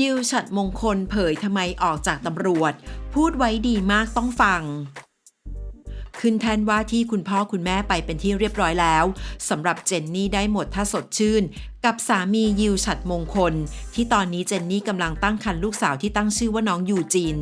ยิวฉัดมงคลเผยทำไมออกจากตำรวจ พูดไว้ดีมากต้องฟัง ขึ้นแทนว่าที่คุณพ่อคุณแม่ไปเป็นที่เรียบร้อยแล้วสำหรับเจนนี่ได้หมดถ้าสดชื่น กับสามียิวฉัดมงคล ที่ตอนนี้เจนนี่กำลังตั้งครรภ์ลูกสาวที่ตั้งชื่อว่าน้องยูจิน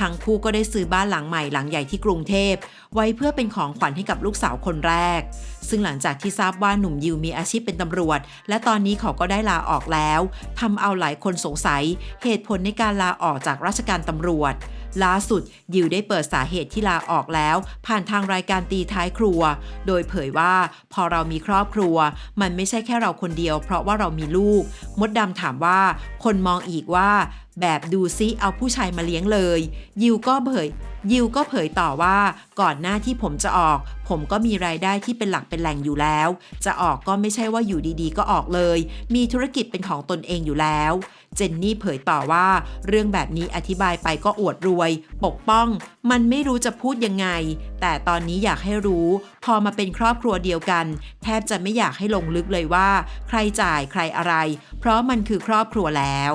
ทั้งคู่ก็ได้ซื้อบ้านหลังใหม่หลังใหญ่ที่กรุงเทพ ไว้เพื่อเป็นของขวัญให้กับลูกสาวคนแรก ซึ่งหลังจากที่ทราบว่าหนุ่มยิวมีอาชีพเป็นตำรวจ และตอนนี้เขาก็ได้ลาออกแล้วทำเอาหลายคนสงสัย เหตุผลในการลาออกจากราชการตำรวจล่าสุดยิวได้เปิดสาเหตุที่ลาออกแล้ว ผ่านทางรายการตีท้ายครัว โดยเผยว่าพอเรามีครอบครัว มันไม่ใช่แค่เราคนเดียว เพราะว่าเรามีลูก มดดำถามว่า คนมองอีกว่าแบบดูซิเอาผู้ชายมาเลี้ยงเลย ยิวก็เผย ยิวก็เผยต่อว่าก่อนหน้าที่ผมจะออก ผมก็มีรายได้ที่เป็นหลักเป็นแหล่งอยู่แล้ว จะออกก็ไม่ใช่ว่าอยู่ดีๆ ก็ออกเลย มีธุรกิจเป็นของตนเองอยู่แล้ว เจนนี่เผยต่อว่าเรื่องแบบนี้อธิบายไปก็อวดรวย ปกป้อง มันไม่รู้จะพูดยังไง แต่ตอนนี้อยากให้รู้ พอมาเป็นครอบครัวเดียวกัน แทบจะไม่อยากให้ลงลึกเลยว่า ใครจ่ายใครอะไร เพราะมันคือครอบครัวแล้ว